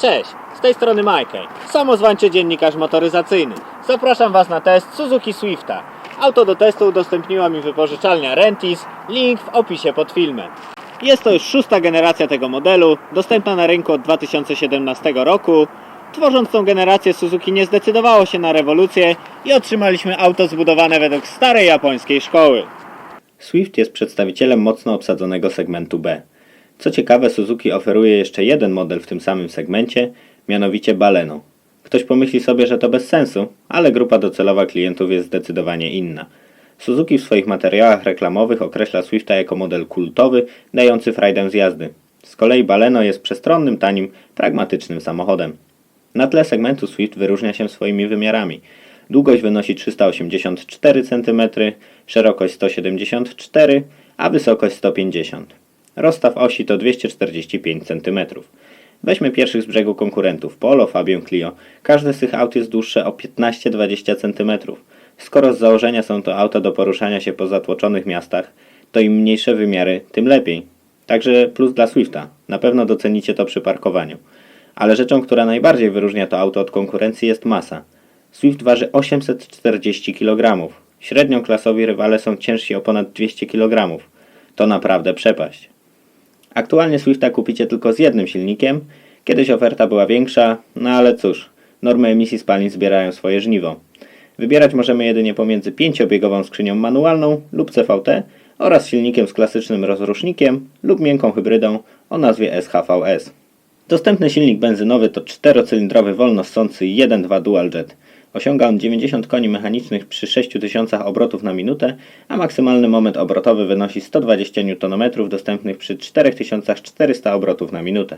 Cześć, z tej strony Michael, samozwańczy dziennikarz motoryzacyjny. Zapraszam Was na test Suzuki Swifta. Auto do testu udostępniła mi wypożyczalnia Rentis, link w opisie pod filmem. Jest to już szósta generacja tego modelu, dostępna na rynku od 2017 roku. Tworząc tą generację Suzuki nie zdecydowało się na rewolucję i otrzymaliśmy auto zbudowane według starej japońskiej szkoły. Swift jest przedstawicielem mocno obsadzonego segmentu B. Co ciekawe, Suzuki oferuje jeszcze jeden model w tym samym segmencie, mianowicie Baleno. Ktoś pomyśli sobie, że to bez sensu, ale grupa docelowa klientów jest zdecydowanie inna. Suzuki w swoich materiałach reklamowych określa Swifta jako model kultowy, dający frajdę z jazdy. Z kolei Baleno jest przestronnym, tanim, pragmatycznym samochodem. Na tle segmentu Swift wyróżnia się swoimi wymiarami. Długość wynosi 384 cm, szerokość 174 a wysokość 150 Rozstaw osi to 245 cm. Weźmy pierwszych z brzegu konkurentów Polo, Fabio, Clio. Każde z tych aut jest dłuższe o 15-20 cm. Skoro z założenia są to auta do poruszania się po zatłoczonych miastach, to im mniejsze wymiary, tym lepiej. Także plus dla Swifta. Na pewno docenicie to przy parkowaniu. Ale rzeczą, która najbardziej wyróżnia to auto od konkurencji jest masa. Swift waży 840 kg. Średnio klasowi rywale są ciężsi o ponad 200 kg. To naprawdę przepaść. Aktualnie Swifta kupicie tylko z jednym silnikiem. Kiedyś oferta była większa, no ale cóż, normy emisji spalin zbierają swoje żniwo. Wybierać możemy jedynie pomiędzy pięciobiegową skrzynią manualną lub CVT oraz silnikiem z klasycznym rozrusznikiem lub miękką hybrydą o nazwie SHVS. Dostępny silnik benzynowy to czterocylindrowy wolno ssący 1.2 dualjet. Osiąga on 90 koni mechanicznych przy 6000 obrotów na minutę, a maksymalny moment obrotowy wynosi 120 Nm dostępnych przy 4400 obrotów na minutę.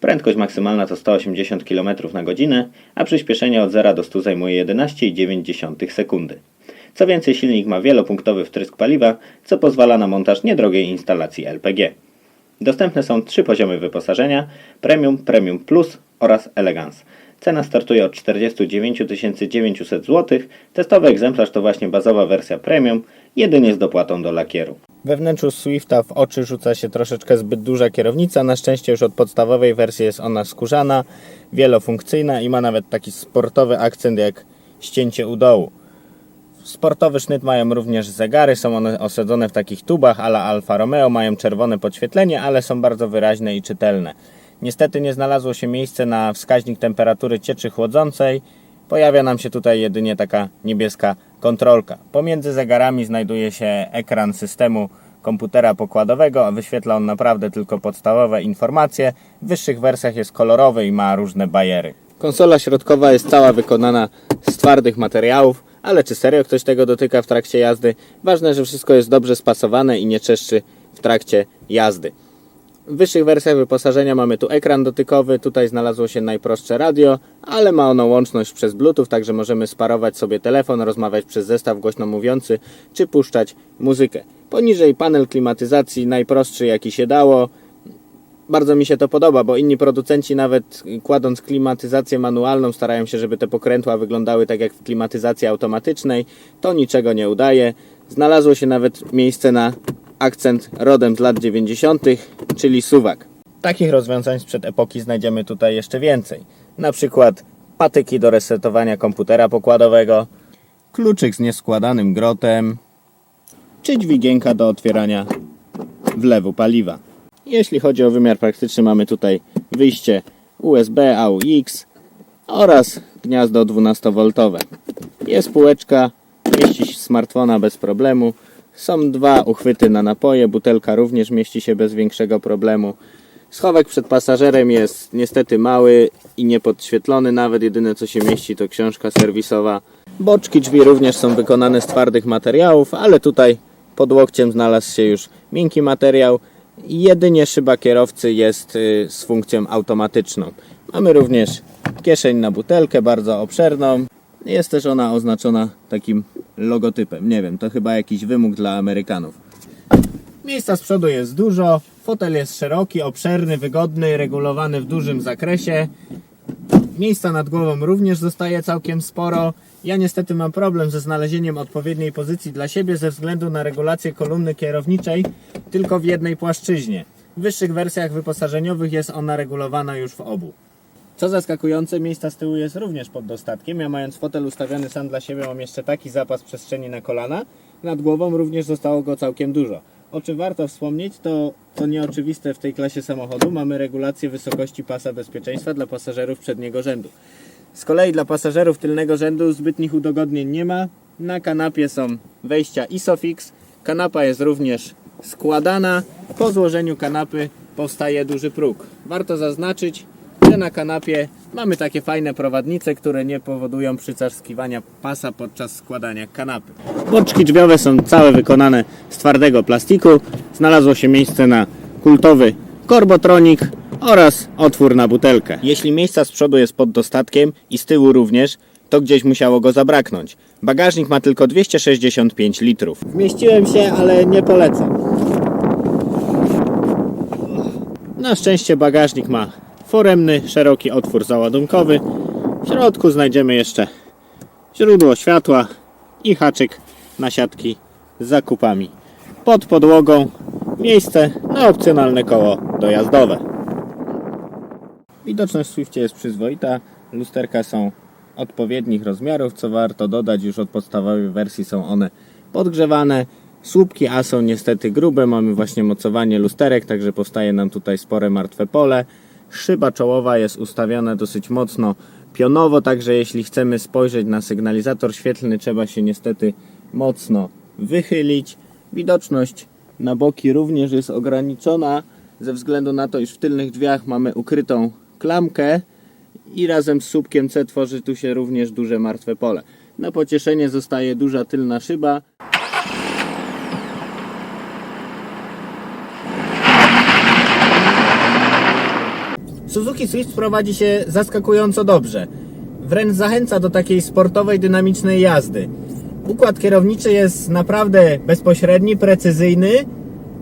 Prędkość maksymalna to 180 km na godzinę, a przyspieszenie od 0 do 100 zajmuje 11,9 sekundy. Co więcej, silnik ma wielopunktowy wtrysk paliwa, co pozwala na montaż niedrogiej instalacji LPG. Dostępne są trzy poziomy wyposażenia: Premium, Premium Plus oraz Elegance. Cena startuje od 49 900 zł. Testowy egzemplarz to właśnie bazowa wersja Premium, jedynie z dopłatą do lakieru. We wnętrzu Swifta w oczy rzuca się troszeczkę zbyt duża kierownica. Na szczęście już od podstawowej wersji jest ona skórzana, wielofunkcyjna i ma nawet taki sportowy akcent jak ścięcie u dołu. Sportowy sznyt mają również zegary, są one osadzone w takich tubach ala Alfa Romeo, mają czerwone podświetlenie, ale są bardzo wyraźne i czytelne. Niestety nie znalazło się miejsce na wskaźnik temperatury cieczy chłodzącej. Pojawia nam się tutaj jedynie taka niebieska kontrolka. Pomiędzy zegarami znajduje się ekran systemu komputera pokładowego, a wyświetla on naprawdę tylko podstawowe informacje. W wyższych wersjach jest kolorowy i ma różne bajery. Konsola środkowa jest cała wykonana z twardych materiałów, ale czy serio ktoś tego dotyka w trakcie jazdy? Ważne, że wszystko jest dobrze spasowane i nie czeszczy w trakcie jazdy. W wyższych wersjach wyposażenia mamy tu ekran dotykowy, tutaj znalazło się najprostsze radio, ale ma ono łączność przez Bluetooth, także możemy sparować sobie telefon, rozmawiać przez zestaw głośno mówiący, czy puszczać muzykę. Poniżej panel klimatyzacji, najprostszy jaki się dało. Bardzo mi się to podoba, bo inni producenci nawet kładąc klimatyzację manualną starają się, żeby te pokrętła wyglądały tak jak w klimatyzacji automatycznej. To niczego nie udaje. Znalazło się nawet miejsce na akcent rodem z lat 90., czyli suwak. Takich rozwiązań sprzed epoki znajdziemy tutaj jeszcze więcej. Na przykład patyki do resetowania komputera pokładowego, kluczyk z nieskładanym grotem, czy dźwigienka do otwierania wlewu paliwa. Jeśli chodzi o wymiar praktyczny, mamy tutaj wyjście USB AUX oraz gniazdo 12V. Jest półeczka, mieści smartfona bez problemu. Są dwa uchwyty na napoje, butelka również mieści się bez większego problemu. Schowek przed pasażerem jest niestety mały i niepodświetlony, nawet jedyne co się mieści to książka serwisowa. Boczki drzwi również są wykonane z twardych materiałów, ale tutaj pod łokciem znalazł się już miękki materiał. Jedynie szyba kierowcy jest y, z funkcją automatyczną. Mamy również kieszeń na butelkę, bardzo obszerną. Jest też ona oznaczona takim logotypem. Nie wiem, to chyba jakiś wymóg dla Amerykanów. Miejsca z przodu jest dużo, fotel jest szeroki, obszerny, wygodny, regulowany w dużym zakresie. Miejsca nad głową również zostaje całkiem sporo. Ja niestety mam problem ze znalezieniem odpowiedniej pozycji dla siebie ze względu na regulację kolumny kierowniczej tylko w jednej płaszczyźnie. W wyższych wersjach wyposażeniowych jest ona regulowana już w obu. Co zaskakujące, miejsca z tyłu jest również pod dostatkiem. Ja mając fotel ustawiony sam dla siebie mam jeszcze taki zapas przestrzeni na kolana. Nad głową również zostało go całkiem dużo. O czym warto wspomnieć, to co nieoczywiste w tej klasie samochodu, mamy regulację wysokości pasa bezpieczeństwa dla pasażerów przedniego rzędu. Z kolei dla pasażerów tylnego rzędu zbytnich udogodnień nie ma. Na kanapie są wejścia ISOFIX. Kanapa jest również składana. Po złożeniu kanapy powstaje duży próg. Warto zaznaczyć, że na kanapie mamy takie fajne prowadnice, które nie powodują przycaskiwania pasa podczas składania kanapy. Boczki drzwiowe są całe wykonane z twardego plastiku. Znalazło się miejsce na kultowy korbotronik oraz otwór na butelkę. Jeśli miejsca z przodu jest pod dostatkiem i z tyłu również, to gdzieś musiało go zabraknąć. Bagażnik ma tylko 265 litrów. Wmieściłem się, ale nie polecam. Na szczęście bagażnik ma foremny, szeroki otwór załadunkowy. W środku znajdziemy jeszcze źródło światła i haczyk na siatki z zakupami. Pod podłogą miejsce na opcjonalne koło dojazdowe. Widoczność w Swiftie jest przyzwoita. Lusterka są odpowiednich rozmiarów, co warto dodać, już od podstawowej wersji są one podgrzewane. Słupki A są niestety grube, mamy właśnie mocowanie lusterek, także powstaje nam tutaj spore martwe pole. Szyba czołowa jest ustawiona dosyć mocno pionowo, także jeśli chcemy spojrzeć na sygnalizator świetlny, trzeba się niestety mocno wychylić. Widoczność na boki również jest ograniczona ze względu na to, iż w tylnych drzwiach mamy ukrytą klamkę i razem z słupkiem C tworzy tu się również duże martwe pole. Na pocieszenie zostaje duża tylna szyba. Suzuki Swift prowadzi się zaskakująco dobrze. Wręcz zachęca do takiej sportowej, dynamicznej jazdy. Układ kierowniczy jest naprawdę bezpośredni, precyzyjny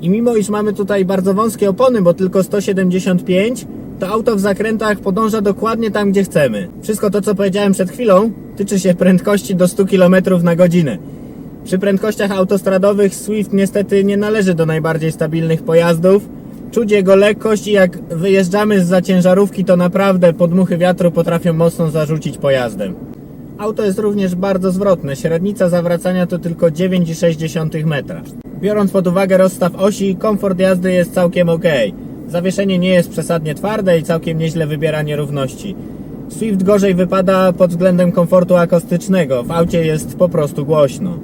i mimo iż mamy tutaj bardzo wąskie opony, bo tylko 175, to auto w zakrętach podąża dokładnie tam, gdzie chcemy. Wszystko to, co powiedziałem przed chwilą, tyczy się prędkości do 100 km na godzinę. Przy prędkościach autostradowych Swift niestety nie należy do najbardziej stabilnych pojazdów. Czuć jego lekkość i jak wyjeżdżamy z ciężarówki, to naprawdę podmuchy wiatru potrafią mocno zarzucić pojazdem. Auto jest również bardzo zwrotne. Średnica zawracania to tylko 9,6 metra. Biorąc pod uwagę rozstaw osi, komfort jazdy jest całkiem ok. Zawieszenie nie jest przesadnie twarde i całkiem nieźle wybiera nierówności. Swift gorzej wypada pod względem komfortu akustycznego. W aucie jest po prostu głośno.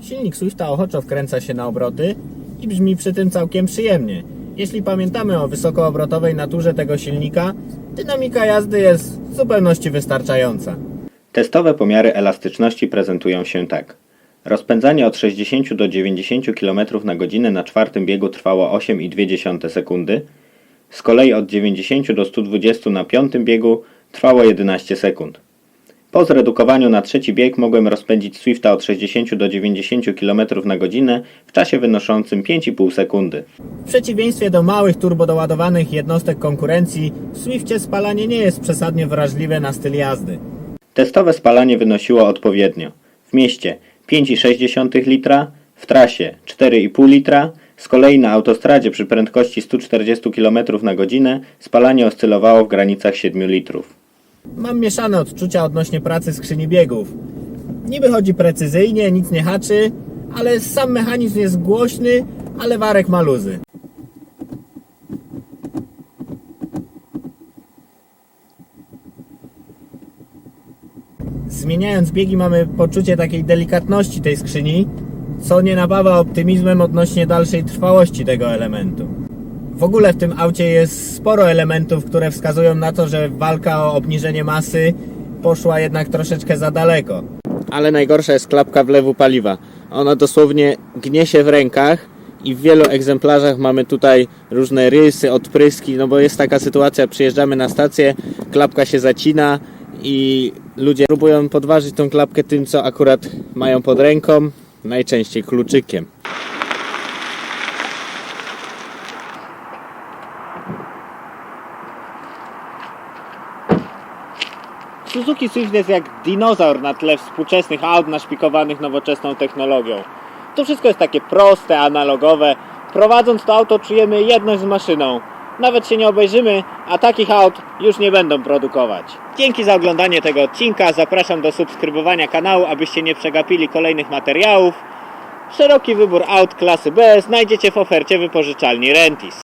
Silnik Swifta ochoczo wkręca się na obroty i brzmi przy tym całkiem przyjemnie. Jeśli pamiętamy o wysokoobrotowej naturze tego silnika, dynamika jazdy jest w zupełności wystarczająca. Testowe pomiary elastyczności prezentują się tak. Rozpędzanie od 60 do 90 km na godzinę na czwartym biegu trwało 8,2 sekundy, z kolei od 90 do 120 na piątym biegu trwało 11 sekund. Po zredukowaniu na trzeci bieg mogłem rozpędzić Swifta od 60 do 90 km na godzinę w czasie wynoszącym 5,5 sekundy. W przeciwieństwie do małych turbodoładowanych jednostek konkurencji, w Swiftie spalanie nie jest przesadnie wrażliwe na styl jazdy. Testowe spalanie wynosiło odpowiednio w mieście 5,6 litra, w trasie 4,5 litra, z kolei na autostradzie przy prędkości 140 km na godzinę spalanie oscylowało w granicach 7 litrów. Mam mieszane odczucia odnośnie pracy skrzyni biegów. Niby chodzi precyzyjnie, nic nie haczy, ale sam mechanizm jest głośny, a lewarek ma luzy. Zmieniając biegi mamy poczucie takiej delikatności tej skrzyni, co nie napawa optymizmem odnośnie dalszej trwałości tego elementu. W ogóle w tym aucie jest sporo elementów, które wskazują na to, że walka o obniżenie masy poszła jednak troszeczkę za daleko. Ale najgorsza jest klapka wlewu paliwa. Ona dosłownie gnie się w rękach i w wielu egzemplarzach mamy tutaj różne rysy, odpryski, no bo jest taka sytuacja, przyjeżdżamy na stację, klapka się zacina i ludzie próbują podważyć tą klapkę tym, co akurat mają pod ręką, najczęściej kluczykiem. Suzuki Swift jest jak dinozaur na tle współczesnych aut naszpikowanych nowoczesną technologią. To wszystko jest takie proste, analogowe. Prowadząc to auto czujemy jedność z maszyną. Nawet się nie obejrzymy, a takich aut już nie będą produkować. Dzięki za oglądanie tego odcinka. Zapraszam do subskrybowania kanału, abyście nie przegapili kolejnych materiałów. Szeroki wybór aut klasy B znajdziecie w ofercie wypożyczalni Rentis.